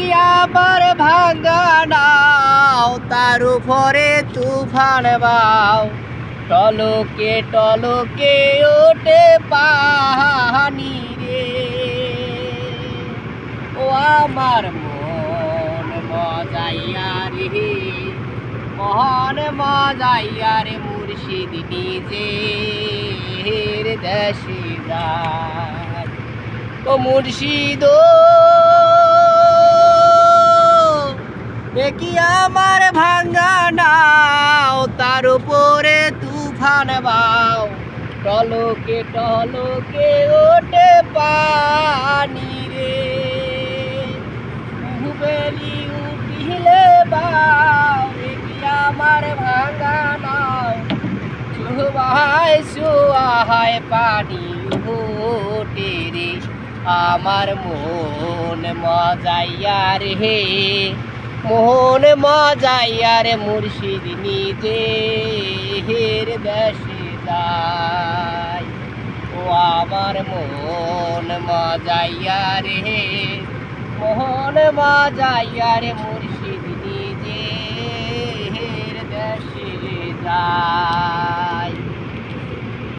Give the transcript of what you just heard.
আমার ভাঙ্গা নাও তার উপরে তুফান বাও। টলকে টলকে ওঠে পাহানি রে। ও আমার মন মজাইয়া রে। মহান মজাইয়া রে মুর্শিদ নিজে দেশে যায়। ও মুর্শিদ দেখি আমার ভাঙ্গা নাও? তার উপরে তুফান বাও। টলকে টলকে ওঠে পানি রে। উবেলি উঠিলে বাও। দেখি আমার ভাঙ্গা নাও? চুহায় চুহায় পানি ওঠে রে। আমার মন মজাইয়া রে। মোহন মজাইয়া রে মুর্শিদ নিজে হের দেশে যায়। ও আমার মোহন মজাইয়া রে, মোহন মজাইয়া রে মুর্শিদ নিজে হের দেশে যায়।